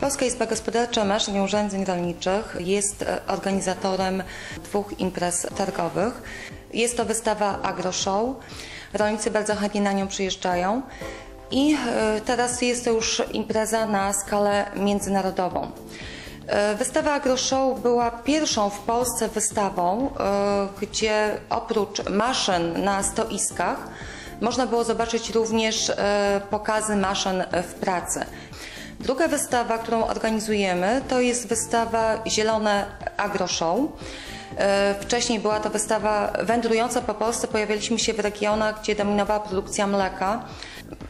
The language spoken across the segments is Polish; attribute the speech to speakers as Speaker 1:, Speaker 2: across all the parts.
Speaker 1: Polska Izba Gospodarcza Maszyn i Urządzeń Rolniczych jest e, organizatorem dwóch imprez targowych. Jest to wystawa AgroShow. Rolnicy bardzo chętnie na nią przyjeżdżają. I e, teraz jest to już impreza na skalę międzynarodową. E, Wystawa AgroShow była pierwszą w Polsce wystawą, gdzie oprócz maszyn na stoiskach można było zobaczyć również pokazy maszyn w pracy. Druga wystawa, którą organizujemy, to jest wystawa Zielone AgroShow. E, Wcześniej była to wystawa wędrująca po Polsce. Pojawialiśmy się w regionach, gdzie dominowała produkcja mleka.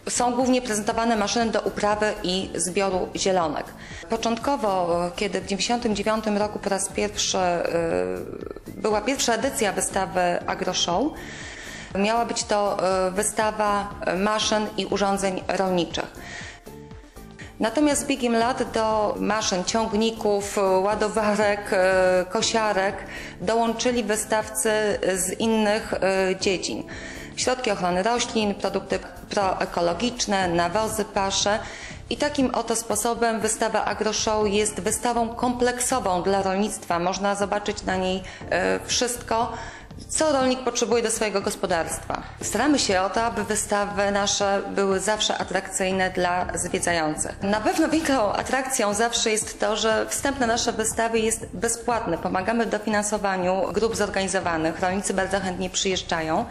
Speaker 1: Są głównie prezentowane maszyny do uprawy i zbioru zielonek. Początkowo, kiedy w 1999 roku po raz pierwszy e, była pierwsza edycja wystawy AgroShow, miała być to e, wystawa maszyn i urządzeń rolniczych. Natomiast z biegiem lat do maszyn, ciągników, ładowarek, e, kosiarek dołączyli wystawcy z innych e, dziedzin. Środki ochrony roślin, produkty proekologiczne, nawozy, pasze. I takim oto sposobem wystawa AgroShow jest wystawą kompleksową dla rolnictwa. Można zobaczyć na niej e, wszystko, co rolnik potrzebuje do swojego gospodarstwa. Staramy się o to, aby wystawy nasze były zawsze atrakcyjne dla zwiedzających. Na pewno wielką atrakcją zawsze jest to, że wstęp na nasze wystawy jest bezpłatny. Pomagamy w dofinansowaniu grup zorganizowanych. Rolnicy bardzo chętnie przyjeżdżają.